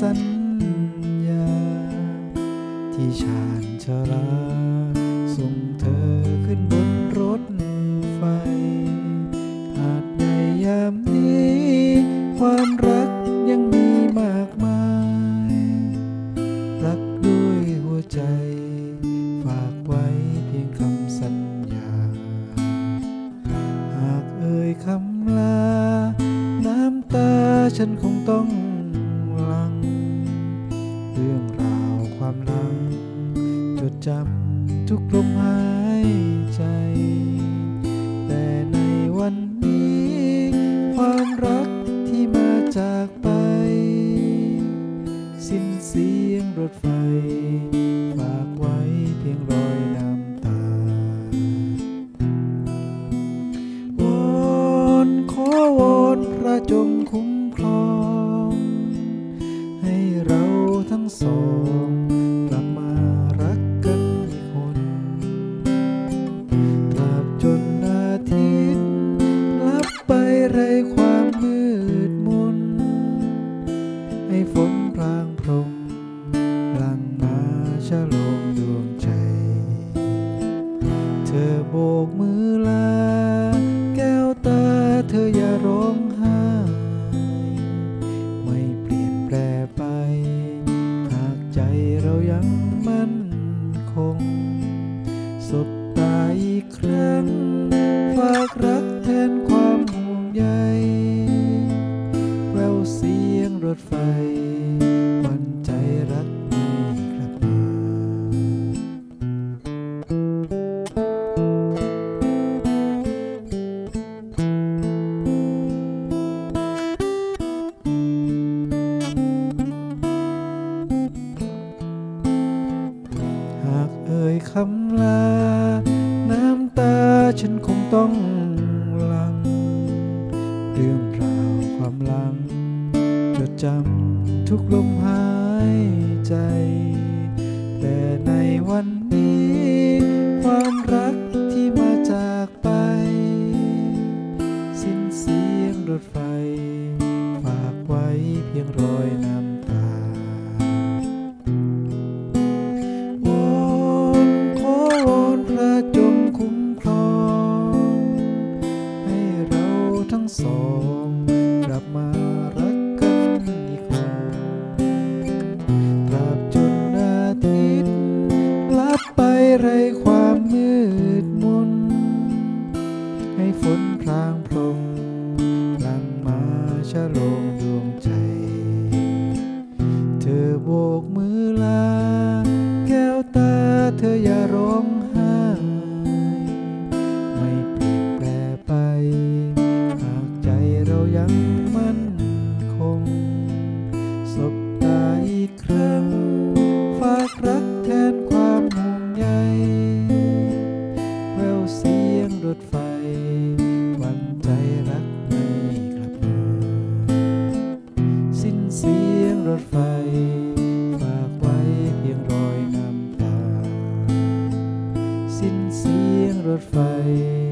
สัญญา ที่ชานชาราส่งเธอขึ้นบนรถไฟ หากในยามนี้ ความรักยังมีมากมาย รักด้วยหัวใจ ฝากไว้เพียงคำสัญญา หากเอ่ยคำลา น้ำตาฉันคงต้อง จำทุกลมหายใจ แต่ในวันนี้ ความรักที่มาจากไป สิ้นเสียงรถไฟ อโบกมือลา แก้วตาเธออย่าร้องไห้ ไม่เปลี่ยนแปรไป หากใจเรายังมั่นคง สบตาอีกครั้ง ฝากรักแทนความห่วงใยแววเสียงรถไฟหวันใจรัก คำลา น้ำตาฉันคงต้องหลัง เรื่องราวความหลังจดจำทุกลมหายใจ แต่ในวันนี้ ความรักที่มาจากไป สิ้นเสียงรถไฟ ฝากไว้เพียงรอย ฝนพรางพรมลังมาชะโลมดวงใจ เธอโบกมือลา แก้วตาเธออย่าร้องไห้ ไม่เปลี่ยนแปลไป หากใจเรายังมั่นคง สบตาอีกครั้ง ถไฟ